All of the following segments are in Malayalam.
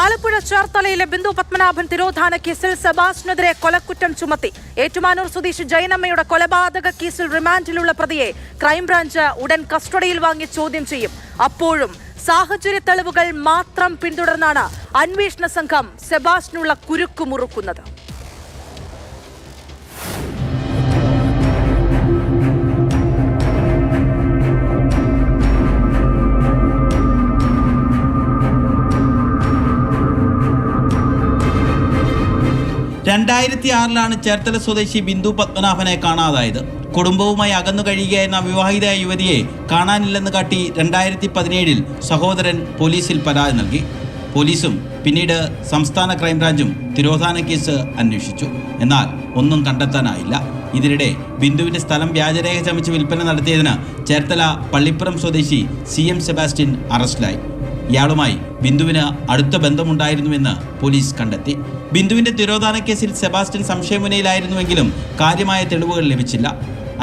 ആലപ്പുഴ ചേർത്തലയിലെ ബിന്ദു പത്മനാഭൻ തിരോധാന കേസിൽ സെബാസ്റ്റിനെതിരെ കൊലക്കുറ്റം ചുമത്തി. ഏറ്റുമാനൂർ സ്വദേശി ജയനമ്മയുടെ കൊലപാതക കേസിൽ റിമാൻഡിലുള്ള പ്രതിയെ ക്രൈംബ്രാഞ്ച് ഉടൻ കസ്റ്റഡിയിൽ വാങ്ങി ചോദ്യം ചെയ്യും. അപ്പോഴും സാഹചര്യ തെളിവുകൾ മാത്രം പിന്തുടർന്നാണ് അന്വേഷണ സംഘം സെബാസ്റ്റിനുള്ള കുരുക്കു രണ്ടായിരത്തി ആറിലാണ് ചേർത്തല സ്വദേശി ബിന്ദു പത്മനാഭനെ കാണാതായത്. കുടുംബവുമായി അകന്നു കഴിയുകയായിരുന്ന വിവാഹിതയായ യുവതിയെ കാണാനില്ലെന്ന് കാട്ടി രണ്ടായിരത്തി പതിനേഴിൽ സഹോദരൻ പോലീസിൽ പരാതി നൽകി. പോലീസും പിന്നീട് സംസ്ഥാന ക്രൈംബ്രാഞ്ചും തിരോധാന കേസ് അന്വേഷിച്ചു. എന്നാൽ ഒന്നും കണ്ടെത്താനായില്ല. ഇതിനിടെ ബിന്ദുവിന്റെ സ്ഥലം വ്യാജരേഖ ചമച്ച് വിൽപ്പന നടത്തിയതിന് ചേർത്തല പള്ളിപ്പുറം സ്വദേശി സി എം സെബാസ്റ്റ്യൻ അറസ്റ്റിലായി. ഇയാളുമായി ബിന്ദുവിന് അടുത്ത ബന്ധമുണ്ടായിരുന്നുവെന്ന് പോലീസ് കണ്ടെത്തി. ബിന്ദുവിന്റെ തിരോധാന കേസിൽ സെബാസ്റ്റ്യൻ സംശയമുനയിലായിരുന്നുവെങ്കിലും കാര്യമായ തെളിവുകൾ ലഭിച്ചില്ല.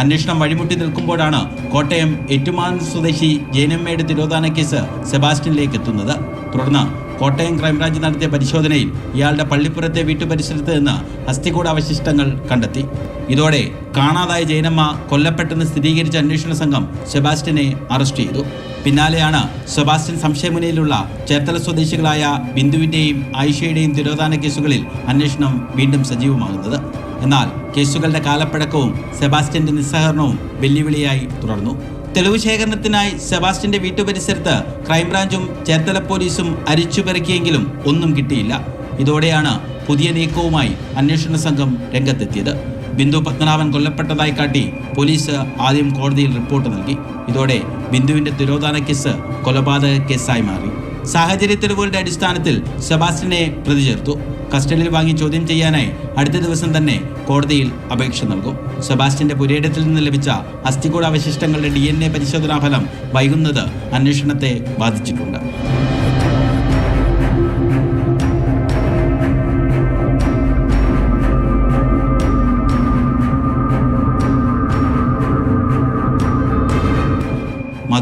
അന്വേഷണം വഴിമുട്ടി നിൽക്കുമ്പോഴാണ് കോട്ടയം ഏറ്റുമാനൂർ സ്വദേശി ജയനമ്മയുടെ തിരോധാന കേസ് സെബാസ്റ്റ്യനിലേക്ക് എത്തുന്നത്. തുടർന്ന് കോട്ടയം ക്രൈംബ്രാഞ്ച് നടത്തിയ പരിശോധനയിൽ ഇയാളുടെ പള്ളിപ്പുറത്തെ വീട്ടുപരിസരത്ത് നിന്ന് അസ്ഥികൂട അവശിഷ്ടങ്ങൾ കണ്ടെത്തി. ഇതോടെ കാണാതായ ജയനമ്മ കൊല്ലപ്പെട്ടെന്ന് സ്ഥിരീകരിച്ച അന്വേഷണ സംഘം സെബാസ്റ്റ്യനെ അറസ്റ്റ് ചെയ്തു. പിന്നാലെയാണ് സെബാസ്റ്റ്യൻ സംശയമുനയിലുള്ള ചേർത്തല സ്വദേശികളായ ബിന്ദുവിന്റെയും ആയിഷയുടെയും തിരോധാന കേസുകളിൽ അന്വേഷണം വീണ്ടും സജീവമാകുന്നത്. എന്നാൽ കേസുകളുടെ കാലപ്പഴക്കവും സെബാസ്റ്റ്യന്റെ നിസ്സഹകരണവും വെല്ലുവിളിയായി തുടർന്നു. തെളിവ് ശേഖരണത്തിനായി സെബാസ്റ്റ്യന്റെ വീട്ടുപരിസരത്ത് ക്രൈംബ്രാഞ്ചും ചേർത്തല പോലീസും അരിച്ചുപെറുക്കിയെങ്കിലും ഒന്നും കിട്ടിയില്ല. ഇതോടെയാണ് പുതിയ നീക്കവുമായി അന്വേഷണ സംഘം രംഗത്തെത്തിയത്. ബിന്ദു പത്മനാഭൻ കൊല്ലപ്പെട്ടതായി കാട്ടി പോലീസ് ആദ്യം കോടതിയിൽ റിപ്പോർട്ട് നൽകി. ഇതോടെ ബിന്ദുവിന്റെ തിരോധാന കേസ് കൊലപാതക കേസായി മാറി. സാഹചര്യ തെളിവുകളുടെ അടിസ്ഥാനത്തിൽ സെബാസ്റ്റിനെ പ്രതി ചേർത്തു. കസ്റ്റഡിയിൽ വാങ്ങി ചോദ്യം ചെയ്യാനായി അടുത്ത ദിവസം തന്നെ കോടതിയിൽ അപേക്ഷ നൽകും. സെബാസ്റ്റ്യന്റെ പുരയിടത്തിൽ നിന്ന് ലഭിച്ച അസ്ഥികൂട അവശിഷ്ടങ്ങളുടെ ഡി എൻ എ പരിശോധനാ ഫലം വൈകുന്നത് അന്വേഷണത്തെ ബാധിച്ചിട്ടുണ്ട്.